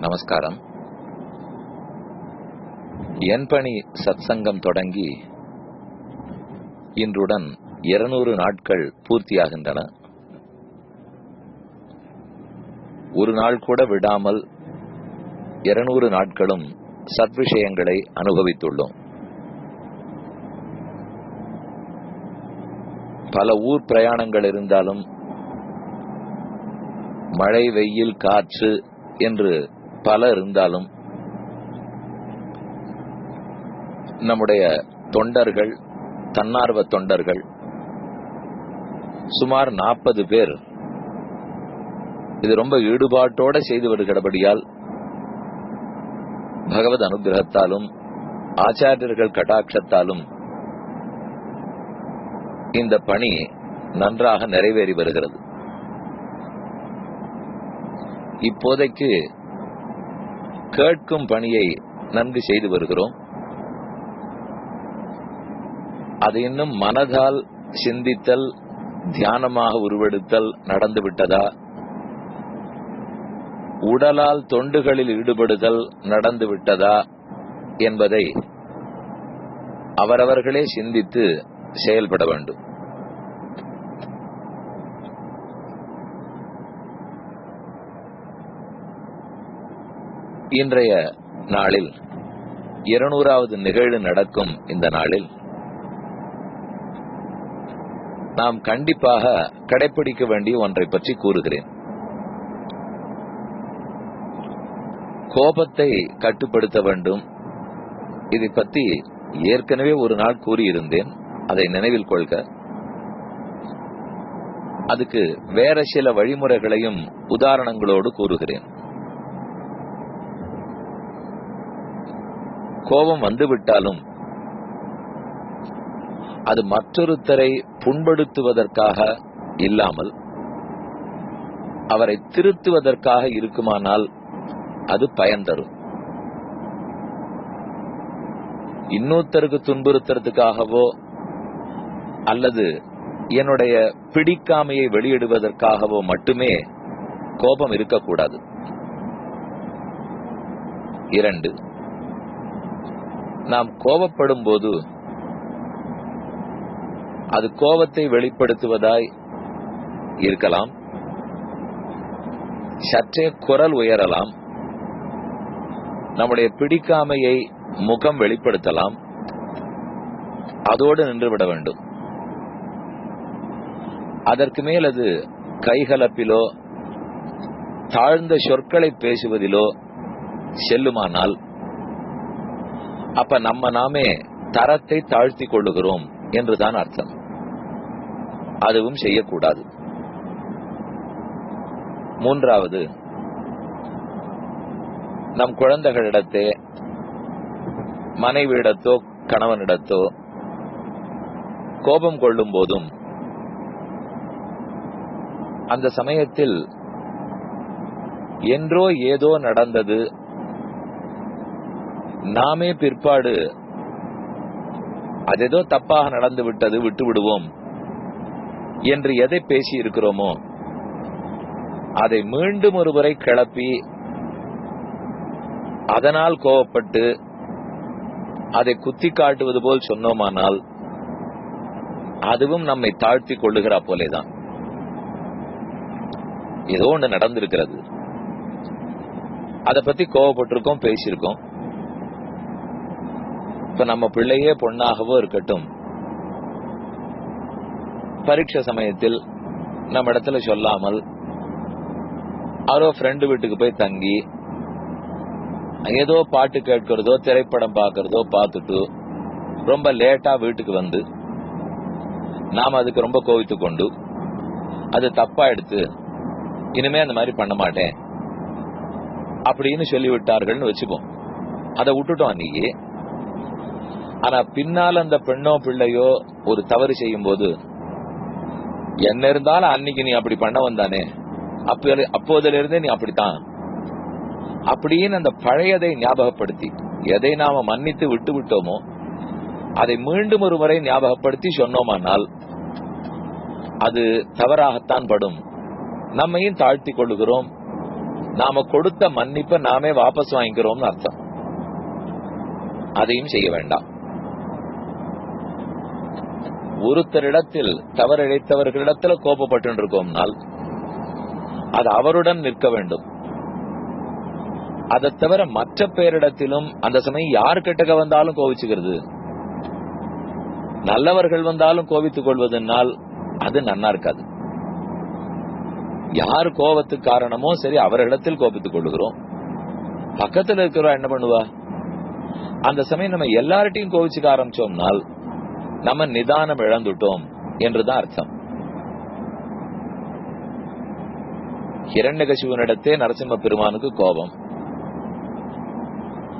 நமஸ்காரம். என் பணி சத்சங்கம் தொடங்கி இன்றுடன் இருநூறு நாட்கள் பூர்த்தியாகின்றன. ஒரு நாள் கூட விடாமல் இருநூறு நாட்களும் சத்விஷயங்களை அனுபவித்துள்ளோம். பல ஊர் பிரயாணங்கள் இருந்தாலும் மழை வெயில் காற்று என்று பல இருந்தாலும் நம்முடைய தொண்டர்கள் தன்னார்வ தொண்டர்கள் சுமார் நாற்பது பேர் இது ரொம்ப ஈடுபாட்டோட செய்து வருகிறபடியால் பகவத் அனுகிரகத்தாலும் ஆச்சாரியர்கள் கட்டாட்சத்தாலும் இந்த பணி நன்றாக நிறைவேறி வருகிறது. இப்போதைக்கு கேட்கும் பணியை நன்கு செய்து வருகிறோம். அது இன்னும் மனதால் சிந்தித்தல் தியானமாக உருவெடுத்தல் நடந்துவிட்டதா உடலால் தொண்டுகளில் ஈடுபடுதல் நடந்துவிட்டதா என்பதை அவரவர்களே சிந்தித்து செயல்பட வேண்டும். இன்றைய நாளில் இருநூறாவது நிகழ்வு நடக்கும் இந்த நாளில் நாம் கண்டிப்பாக கடைபிடிக்க வேண்டிய ஒன்றை பற்றி கூறுகிறேன். கோபத்தை கட்டுப்படுத்த வேண்டும். இதை பற்றி ஏற்கனவே ஒரு நாள் கூறியிருந்தேன். அதை நினைவில் கொள்க. அதுக்கு வேற சில வழிமுறைகளையும் உதாரணங்களோடு கூறுகிறேன். கோபம் வந்துவிட்டாலும் அது மற்றொருத்தரை புண்படுத்துவதற்காக இல்லாமல் அவரை திருத்துவதற்காக இருக்குமானால் அது பயன் தரும். இன்னொருத்தருக்கு துன்புறுத்துறதுக்காகவோ அல்லது என்னுடைய பிடிக்காமையை வெளியிடுவதற்காகவோ மட்டுமே கோபம் இருக்கக்கூடாது. இரண்டு நாம் கோபப்படும் போது அது கோபத்தை வெளிப்படுத்துவதாய் இருக்கலாம். சற்றே குரல் உயரலாம். நம்முடைய பிடிக்காமையை முகம் வெளிப்படுத்தலாம். அதோடு நின்றுவிட வேண்டும். அதற்கு மேல் அது கைகலப்பிலோ தாழ்ந்த சொற்களை பேசுவதிலோ செல்லுமானால் அப்ப நம்ம நாமே தரத்தை தாழ்த்தி கொள்ளுகிறோம் என்றுதான் அர்த்தம். அதுவும் செய்யக்கூடாது. மூன்றாவது நம் குழந்தைகளிடத்தே மனைவியிடத்தோ கணவனிடத்தோ கோபம் கொள்ளும் போதும் அந்த சமயத்தில் என்றோ ஏதோ நடந்தது நாமே பிற்பாடு அது ஏதோ தப்பாக நடந்து விட்டது விட்டு விடுவோம். என்று எதை பேசி இருக்கிறோமோ அதை மீண்டும் ஒருவரை கிளப்பி அதனால் கோவப்பட்டு அதை குத்தி காட்டுவது போல் சொன்னோமானால் அதுவும் நம்மை தாழ்த்தி கொள்ளுகிறா போலேதான். ஏதோ ஒன்று நடந்திருக்கிறது. அதை பத்தி கோவப்பட்டிருக்கோம் பேசியிருக்கோம். இப்ப நம்ம பிள்ளையே பொண்ணாகவோ இருக்கட்டும். பரீட்சை சமயத்தில் நம்ம இடத்துல சொல்லாமல் அவரோ ஃப்ரெண்டு வீட்டுக்கு போய் தங்கி ஏதோ பாட்டு கேட்கிறதோ திரைப்படம் பார்க்கறதோ பார்த்துட்டு ரொம்ப லேட்டா வீட்டுக்கு வந்து நாம் அதுக்கு ரொம்ப கோவித்து கொண்டு அது தப்பா எடுத்து இனிமே அந்த மாதிரி பண்ண மாட்டேன். அப்படின்னு சொல்லிவிட்டார்கள்னு வச்சுப்போம். அதை விட்டுட்டோம் அன்னைக்கு. ஆனா பின்னால் அந்த பெண்ணோ பிள்ளையோ ஒரு தவறு செய்யும் போது என்ன இருந்தாலும் அன்னைக்கு நீ அப்படி பண்ண வந்தானே அப்ப அப்போதுல இருந்தே நீ அப்படித்தான். அப்படின்னு அந்த பழையதை ஞாபகப்படுத்தி எதை நாம மன்னித்து விட்டு விட்டோமோ அதை மீண்டும் ஒரு முறை ஞாபகப்படுத்தி சொன்னோமானால் அது தவறாகத்தான் படும். நம்மையும் தாழ்த்தி கொள்ளுகிறோம். நாம கொடுத்த மன்னிப்பை நாமே வாபஸ் வாங்கிக்கிறோம்னு அர்த்தம். அதையும் செய்ய வேண்டாம். ஒருத்தரிடத்தில் தவறிழைத்தவர்களிடத்தில் கோபப்பட்டு இருக்கோம்னால் அது அவருடன் நிற்க வேண்டும். அதை தவிர மற்ற பேரிடத்திலும் அந்த சமயம் யார் கிட்டக்க வந்தாலும் கோவிச்சுக்கிறது. நல்லவர்கள் வந்தாலும் கோவித்துக் கொள்வதனால் அது நன்னா இருக்காது யார் கோபத்துக்கு காரணமோ சரி அவரிடத்தில் கோபித்துக் கொள்கிறோம் பக்கத்துல இருக்கிறவா என்ன பண்ணுவா? அந்த சமயம் நம்ம எல்லார்ட்டையும் கோவிச்சுக்க ஆரம்பிச்சோம்னால் நம்ம நிதானம் இழந்துட்டோம் என்றுதான் அர்த்தம். ஹிரண்யகசிவனிடத்தே நரசிம்ம பெருமானுக்கு கோபம்.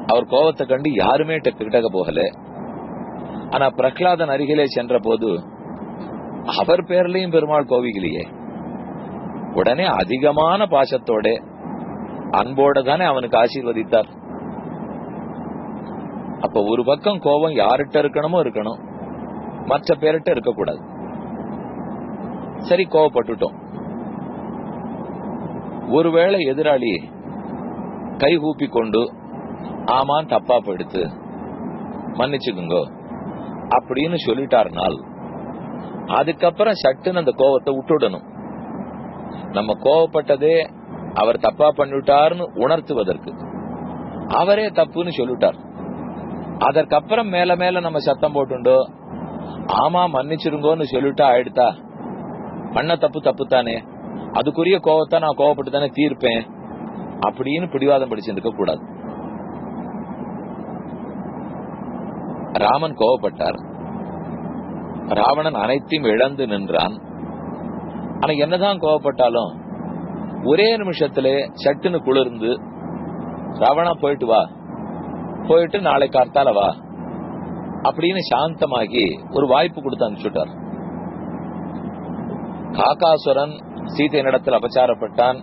அவர் கோபத்தை கண்டு யாருமே கிட்டக்க போகல. ஆனா பிரகலாதன் அருகிலே சென்ற போது அவர் பேர்லயும் பெருமாள் கோவிக்கலையே. உடனே அதிகமான பாசத்தோட அன்போட தானே அவனுக்கு ஆசீர்வதித்தார். அப்ப ஒரு பக்கம் கோபம் யார்கிட்ட இருக்கணுமோ இருக்கணும். மற்ற பேர்கிட்ட இருக்கக்கூடாது. சரி கோவப்பட்டுட்டோம். ஒருவேளை எதிராளி கை கூப்பி கொண்டு ஆமான் தப்பா போயிடுத்து. மன்னிச்சுக்குங்க. அப்படின்னு சொல்லிட்டாருனால் அதுக்கப்புறம் சட்டுன்னு அந்த கோவத்தை விட்டுடணும். நம்ம கோவப்பட்டதே அவர் தப்பா பண்ணிவிட்டாருன்னு உணர்த்துவதற்கு. அவரே தப்புன்னு சொல்லிட்டார். அதற்கப்புறம் மேல மேல நம்ம சத்தம் போட்டுண்டோ? ஆமா மன்னிச்சிருங்கோன்னு சொல்லிட்டா ஆயிடுதா பண்ண தப்பு தப்பு தானே அதுக்குரிய கோவத்தை நான் கோவப்பட்டு தானே தீர்ப்பேன். அப்படின்னு பிடிவாதம் படிச்சிருக்க கூடாது. ராமன் கோவப்பட்டார். ராவணன் அனைத்தையும் இழந்து நின்றான். ஆனா என்னதான் கோவப்பட்டாலும் ஒரே நிமிஷத்திலே சட்டுன்னு குளிர்ந்து ராவணா போயிட்டு வா. போயிட்டு நாளை கார்த்தால வா. அப்படின்னு சாந்தமாகி ஒரு வாய்ப்பு கொடுத்து அனுப்பிச்சுட்டார். காக்காசுரன் சீதை நடத்தில் அபச்சாரப்பட்டான்.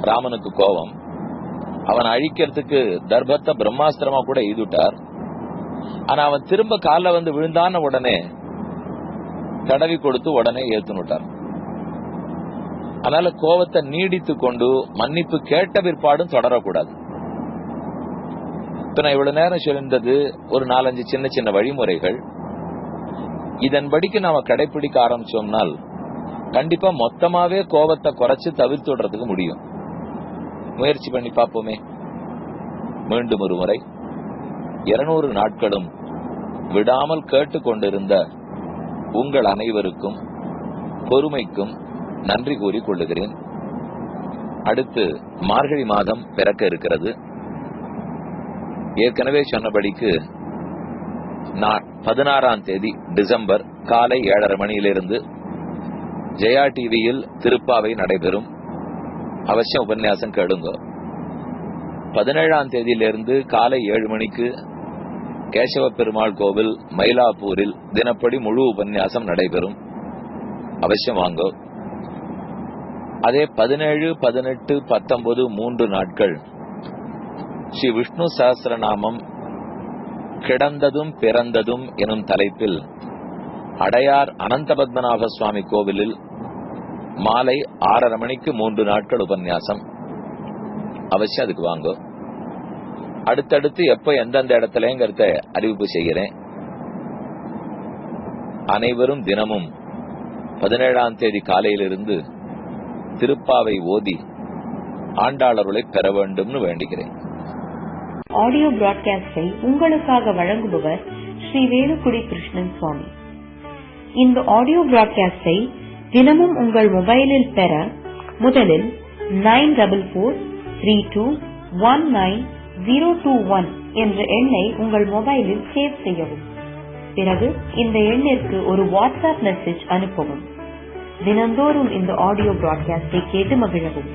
ராமனுக்கு கோபம். அவன் அழிக்கிறதுக்கு தர்பத்தை பிரம்மாஸ்திரமா கூட எய்துட்டார் ஆனா அவன் திரும்ப கால வந்து விழுந்தான உடனே தடவி கொடுத்து உடனே ஏத்துனுட்டார் அதனால கோபத்தை நீடித்து கொண்டு மன்னிப்பு கேட்ட பிற்பாடும் தொடரக்கூடாது. இப்ப நான் இவ்வளவு நேரம் சொல்லிருந்தது ஒரு நாலஞ்சு சின்ன சின்ன வழிமுறைகள். இதன்படிக்கு நாம கடைபிடிக்க ஆரம்பிச்சோம்னால் கண்டிப்பா மொத்தமாவே கோபத்தை குறைச்சு தவிர்த்து விடுறதுக்கு முடியும். முயற்சி பண்ணி பார்ப்போமே. மீண்டும் ஒரு முறை. இருநூறு நாட்களும் விடாமல் கேட்டுக்கொண்டிருந்த உங்கள் அனைவருக்கும் பொறுமைக்கும் நன்றி கூறி கொள்ளுகிறேன். அடுத்து மார்கழி மாதம் பிறக்க இருக்கிறது. ஏற்கனவே சொன்னபடிக்கு நான் பதினாறாம் தேதி டிசம்பர் காலை ஏழரை மணியிலிருந்து ஜெயா டிவியில் திருப்பாவை நடைபெறும் அவசியம் உபன்யாசம் கேளுங்க. பதினேழாம் தேதியிலிருந்து காலை ஏழு மணிக்கு கேசவ பெருமாள் கோவில் மயிலாப்பூரில் தினப்படி முழு உபன்யாசம் நடைபெறும். அவசியம் வாங்க. அதே பதினேழு பதினெட்டு பத்தொன்பது மூன்று நாட்கள் ஸ்ரீ விஷ்ணு சகசிரநாமம் கிடந்ததும் பிறந்ததும் எனும் தலைப்பில் அடையார் அனந்த பத்மநாப சுவாமி கோவிலில் மாலை ஆறரை மணிக்கு மூன்று நாட்கள் உபன்யாசம். அவசியம் அதுக்கு வாங்க. அடுத்தடுத்து எப்ப எந்தெந்த இடத்துலங்கிறத அறிவிப்பு செய்கிறேன். அனைவரும் தினமும் பதினேழாம் தேதி காலையிலிருந்து திருப்பாவை ஓதி ஆண்டாளருளை பெற வேண்டும்னு வேண்டுகிறேன். ஆடியோ பிராட்காஸ்டை உங்களுக்காக வழங்குபவர் ஸ்ரீ வேலுக்குடி கிருஷ்ணன் சுவாமி. இந்த ஆடியோ பிராட்காஸ்டை தினமும் உங்கள் மொபைலில் பெற முதலில் nine double four three two one nine zero two one என்ற எண்ணை உங்கள் மொபைலில் சேவ் செய்யவும். பிறகு இந்த எண்ணிற்கு ஒரு வாட்ஸ்அப் மெசேஜ் அனுப்பவும். தினந்தோறும் இந்த ஆடியோ பிராட்காஸ்டை கேட்டு மகிழவும்.